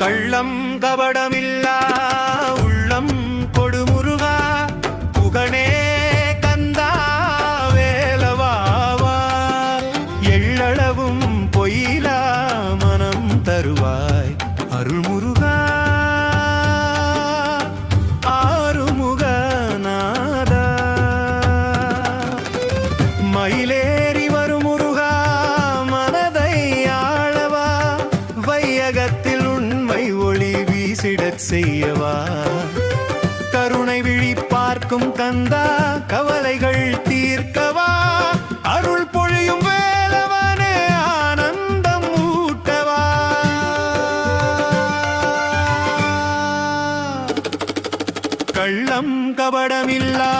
கள்ளம் கபடமில்லா உள்ளம் கொடுமுருகா புகனே கந்தா வேலவாவா எள்ளளவும் பொயிலா மனம் தருவாய் அருள்முருகா. ஆறுமுகநாதா. மயிலேறி வரும் முருகா மனதை ஆளவா வையகத்தில் வீசிடச் செய்யவா? கருணை விழி பார்க்கும் தந்தா கவலைகள் தீர்க்கவா? அருள் பொழியும் வேலவனே ஆனந்தம் ஊட்டவா? கள்ளம் கபடமில்லா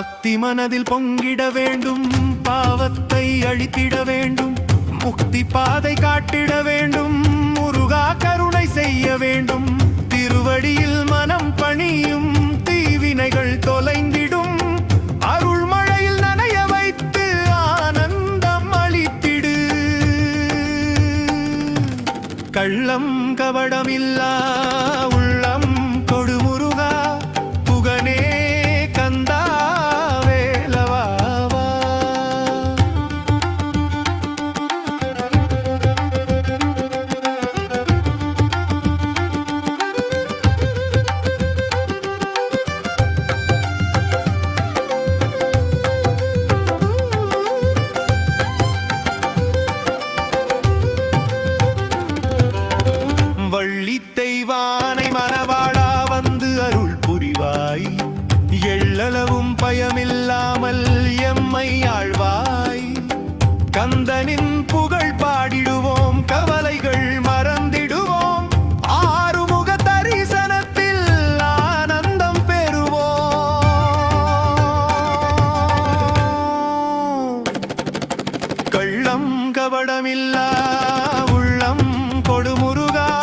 பக்தி மனதில் பொங்கிட வேண்டும் பாவத்தை அழித்திட வேண்டும் முக்தி பாதை காட்டிட வேண்டும் முருகா கருணை செய்ய வேண்டும். திருவடியில் மனம் பணியும் தீவினைகள் தொலைந்திடும் அருள்மழையில் நனைய வைத்து ஆனந்தம் அளித்திடு. கள்ளம் கவடமில்லா மனவாழா வந்து அருள் புரிவாய். எள்ளளவும் பயமில்லாமல் எம்மை ஆழ்வாய். கந்தனின் புகழ் பாடிடுவோம் கவலைகள் மறந்திடுவோம். ஆறுமுக தரிசனத்தில் ஆனந்தம் பெறுவோம். கள்ளம் கவடமில்லா